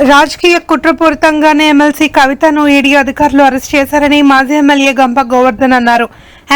రాజకీయ కుట్రపూరితంగానే ఎమ్మెల్సీ కవితను ఈడీ అధికారులు అరెస్ట్ చేశారని మాజీ ఎమ్మెల్యే గంప గోవర్ధన్ అన్నారు.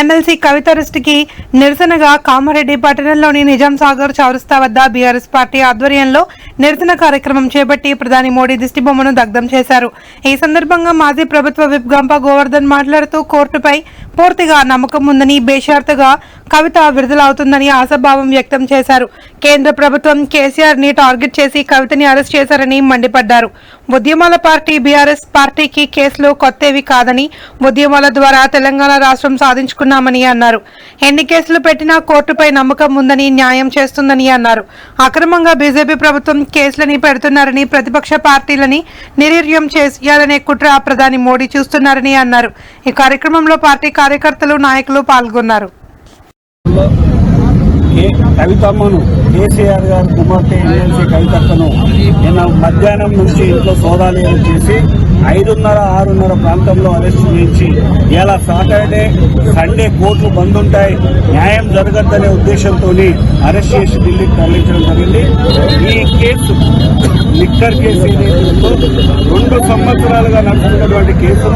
ఎమ్మెల్సీ కవిత అరెస్టుకి నిరసనగా కామారెడ్డి పట్టణంలోని నిజాం సాగర్ చౌరస్తా వద్ద బీఆర్ఎస్ పార్టీ ఆధ్వర్యంలో నిరసన కార్యక్రమం చేపట్టి ప్రధాని మోడీ దిష్టిబొమ్మను దగ్ధం చేశారు. ఈ సందర్భంగా మాజీ ప్రభుత్వ విప్ గంప గోవర్ధన్ మాట్లాడుతూ కోర్టుపై పూర్తిగా నమ్మకం ఉందని బేషరతుగా కవిత విడుదలవుతుందని ఆశాభావం వ్యక్తం చేశారు. కేంద్ర ప్రభుత్వం కేసీఆర్ని టార్గెట్ చేసి కవితని అరెస్ట్ చేశారని మండిపడ్డారు. ఉద్యమాల పార్టీ బీఆర్ఎస్ పార్టీకి కేసులు కొత్తవి కాదని ఉద్యమాల ద్వారా తెలంగాణ రాష్ట్రం సాధించుకున్నామని అన్నారు. ఎన్ని కేసులు పెట్టినా కోర్టుపై నమ్మకం ఉందని న్యాయం చేస్తుందని అన్నారు. అక్రమంగా బీజేపీ ప్రభుత్వం కేసులని పెడుతున్నారని ప్రతిపక్ష పార్టీలని నిర్వీర్యం చేయాలనే కుట్ర ప్రధాని మోడీ చూస్తున్నారని అన్నారు. ఈ కార్యక్రమంలో పార్టీ కార్యకర్తలు నాయకులు పాల్గొన్నారు. కవితమ్మను కేసీఆర్ గారు కుమార్తె ఎమ్మెల్సీ కవితక్కను నిన్న మధ్యాహ్నం నుంచి ఇంట్లో సోదాలు చేసి ఐదున్నర ఆరున్నర ప్రాంతంలో అరెస్ట్ చేయించి ఇలా సాటర్డే సండే కోర్టులు బంద్ ఉంటాయి న్యాయం జరగద్దనే ఉద్దేశంతో అరెస్ట్ చేసి ఢిల్లీకి తరలించడం జరిగింది. ఈ కేసు లిక్కర్ కేసు రెండు సంవత్సరాలుగా నడుస్తున్నటువంటి కేసు.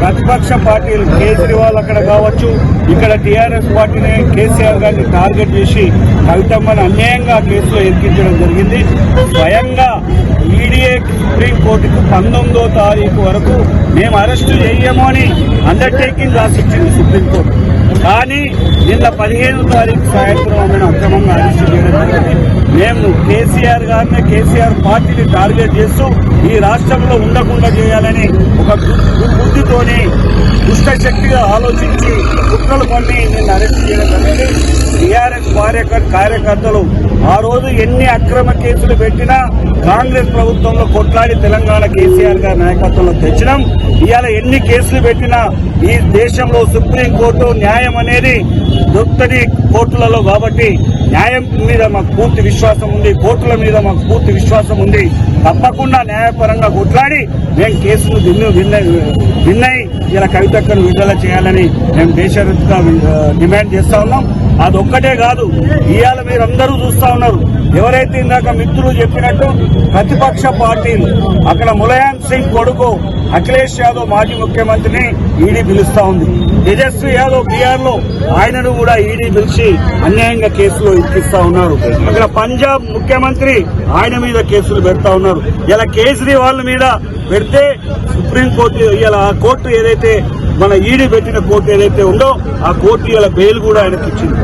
ప్రతిపక్ష పార్టీలు కేజ్రీవాల్ అక్కడ కావచ్చు ఇక్కడ టీఆర్ఎస్ పార్టీని కేసీఆర్ గారిని టార్గెట్ చేసి కవితమ్మను అన్యాయంగా కేసులో ఎక్కించడం జరిగింది. స్వయంగా ఈడీఏ సుప్రీంకోర్టుకు పంతొమ్మిదో తారీఖు వరకు మేము అరెస్టు చేయము అని అండర్టేకింగ్ రాసిచ్చింది సుప్రీంకోర్టు కానీ నిన్న పదిహేను తారీఖు సాయంత్రం ఆమెను అక్రమంగా అరెస్టు చేయడం జరిగింది మేము కేసీఆర్ గారిని కేసీఆర్ పార్టీని టార్గెట్ చేస్తూ ఈ రాష్ట్రంలో ఉండకుండా చేయాలని ఒక బుద్ధితోని దుష్టశక్తిగా ఆలోచించి కుట్రలు పండి నిన్ను అరెస్ట్ చేయడం జరిగింది టీఆర్ఎస్ కార్యకర్తలు ఆ రోజు ఎన్ని అక్రమ కేసులు పెట్టినా కాంగ్రెస్ ప్రభుత్వంలో కొట్లాడి తెలంగాణ కేసీఆర్ గారి నాయకత్వంలో తెచ్చినాం. ఇవాళ ఎన్ని కేసులు పెట్టినా ఈ దేశంలో సుప్రీంకోర్టు న్యాయం అనేది దొరుకుతుంది కోర్టులలో కాబట్టి న్యాయం మీద మాకు పూర్తి విశ్వాసం ఉంది కోర్టుల మీద మాకు పూర్తి విశ్వాసం ఉంది. తప్పకుండా న్యాయపరంగా కొట్లాడి మేము కేసును విన్ను విన్నై విన్నై ఇలా కవితక్కను విడుదల చేయాలని మేము దేశరీతిగా డిమాండ్ చేస్తా ఉన్నాం. అదొక్కటే కాదు ఇవాళ మీరందరూ చూస్తా ఉన్నారు. ఎవరైతే ఇందాక మిత్రులు చెప్పినట్టు ప్రతిపక్ష పార్టీలు అక్కడ ములాయం సింగ్ కొడుకు అఖిలేష్ యాదవ్ మాజీ ముఖ్యమంత్రిని ఈడీ పిలుస్తా ఉంది. తేజస్వి యాదవ్ బీఆర్లో లో ఆయనను కూడా ఈడీ పిలిచి అన్యాయంగా కేసులో ఇప్పిస్తా ఉన్నారు. అక్కడ పంజాబ్ ముఖ్యమంత్రి ఆయన మీద కేసులు పెడతా ఉన్నారు. ఇలా కేజ్రీవాల్ మీద పెడితే సుప్రీంకోర్టు ఇలా ఆ కోర్టు ఏదైతే మన ఈడీ పెట్టిన కోర్టు ఏదైతే ఉందో ఆ కోర్టు ఇలా బెయిల్ కూడా ఆయనకి ఇచ్చింది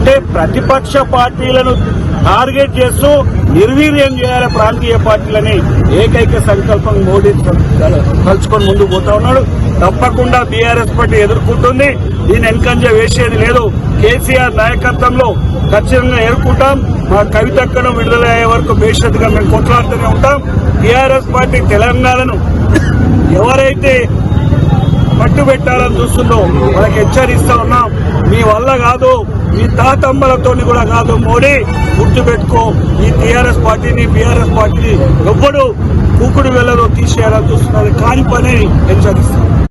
అంటే ప్రతిపక్ష పార్టీలను టార్గెట్ చేస్తూ నిర్వీర్యం చేయాలి ప్రాంతీయ పార్టీలని ఏకైక సంకల్పం మోడీ కలుసుకొని ముందుకు పోతా ఉన్నాడు. తప్పకుండా బీఆర్ఎస్ పార్టీ ఎదుర్కొంటుంది. దీన్ని వెనకంజ వేసేది లేదు. కేసీఆర్ నాయకత్వంలో ఖచ్చితంగా ఎదుర్కొంటాం. మా కవితక్కను విడుదలయ్యే వరకు బేషరతుగా మేము కొట్లాడుతూనే ఉంటాం. టీఆర్ఎస్ పార్టీ తెలంగాణను ఎవరైతే పట్టు పెట్టాలని చూస్తుందో వాళ్ళకి హెచ్చరిస్తా ఉన్నాం. మీ వల్ల కాదు. ఈ తాతమ్మలతో కూడా కాదు మోడీ గుర్తుపెట్టుకో ఈ టీఆర్ఎస్ పార్టీని బీఆర్ఎస్ పార్టీని ఎవ్వడు కూకుడు వెళ్ళలో తీసేయాలని చూస్తున్నారు కాని పని హెచ్చరిస్తారు